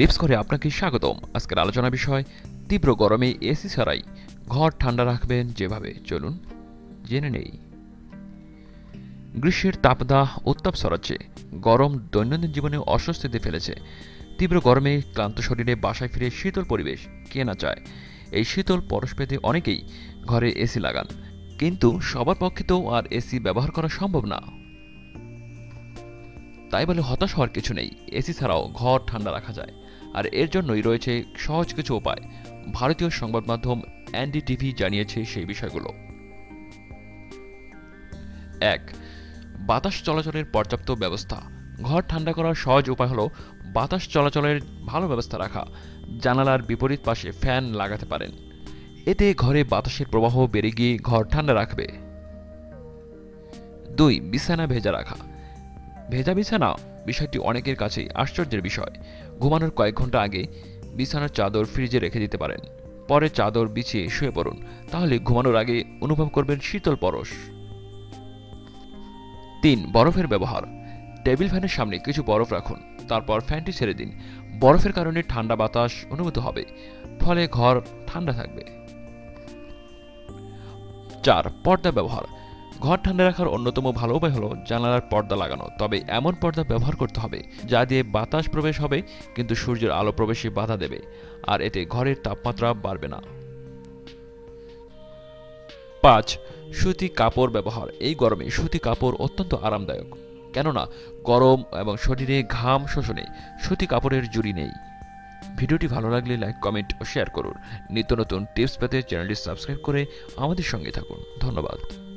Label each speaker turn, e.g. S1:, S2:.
S1: Tips করে আপনাকে স্বাগতম। আজকের আলোচনা বিষয়, তীব্র গরমে এসি ছাড়াই ঘর ঠান্ডা রাখবেন যেভাবে। চলুন, জেনে নেই। গ্রীষ্মের তাপদাহ উত্তাপ ছড়াচ্ছে, গরম দৈনন্দিন জীবনে অস্বস্তিতে ফেলেছে। তীব্র গরমে ক্লান্ত শরীরে বাসায় ফিরে শীতল পরিবেশ কে না চায়? এই শীতল পরশ পেতে অনেকেই ঘরে এসি লাগান, কিন্তু সবার পক্ষে তো আর এসি ব্যবহার করা সম্ভব না। তাই বলে হতাশ হওয়ার কিছু নেই। এসি ছাড়াও ঘর ঠান্ডা রাখা যায়। আর এর জন্যই রয়েছে সহজ কিছু উপায়। ভারতীয় সংবাদ মাধ্যম এনডিটিভি জানিয়েছে সেই বিষয়গুলো। এক, বাতাস চলাচলের পর্যাপ্ত ব্যবস্থা। ঘর ঠান্ডা করার সহজ উপায় হলো বাতাস চলাচলের ভালো ব্যবস্থা রাখা। জানালার বিপরীত পাশে ফ্যান লাগাতে পারেন। এতে ঘরে বাতাসের প্রবাহ বেড়ে গিয়ে ঘর ঠান্ডা রাখবে। দুই, বিছানা ভেজা রাখা। ভেজা বিছানা? বিষয়টি অনেকের কাছেই আশ্চর্যের বিষয়। ঘুমানোর কয়েক ঘণ্টা আগে বিছানার চাদর ফ্রিজে রেখে দিতে পারেন। পরে চাদর বিছিয়ে শুয়ে পড়ুন। তাহলে ঘুমানোর আগে অনুভব করবেন শীতল পরশ। তিন, বরফের ব্যবহার। টেবিল ফ্যানের সামনে কিছু বরফ রাখুন। তারপর ফ্যানটি ছেড়ে দিন। বরফের কারণে ঠান্ডা বাতাস অনুভূত হবে। ফলে ঘর ঠান্ডা থাকবে। চার, পর্দা ব্যবহার। ঘর ঠান্ডা রাখার অন্যতম ভালো উপায় হলো জানালার পর্দা লাগানো। তবে এমন পর্দা ব্যবহার করতে হবে যা দিয়ে বাতাস প্রবেশ হবে, কিন্তু সূর্যের আলো প্রবেশে বাধা দেবে, আর এতে ঘরের তাপমাত্রা বাড়বে না। পাঁচ, সুতি কাপড় ব্যবহার। এই গরমে সুতি কাপড় অত্যন্ত আরামদায়ক। কেননা, গরম এবং শরীরে ঘাম শোষণে সুতি কাপড়ের জুড়ি নেই। ভিডিওটি ভালো লাগলে লাইক, কমেন্ট ও শেয়ার করুন। নিত্য নতুন টিপস পেতে চ্যানেলটি সাবস্ক্রাইব করে আমাদের সঙ্গে থাকুন। ধন্যবাদ।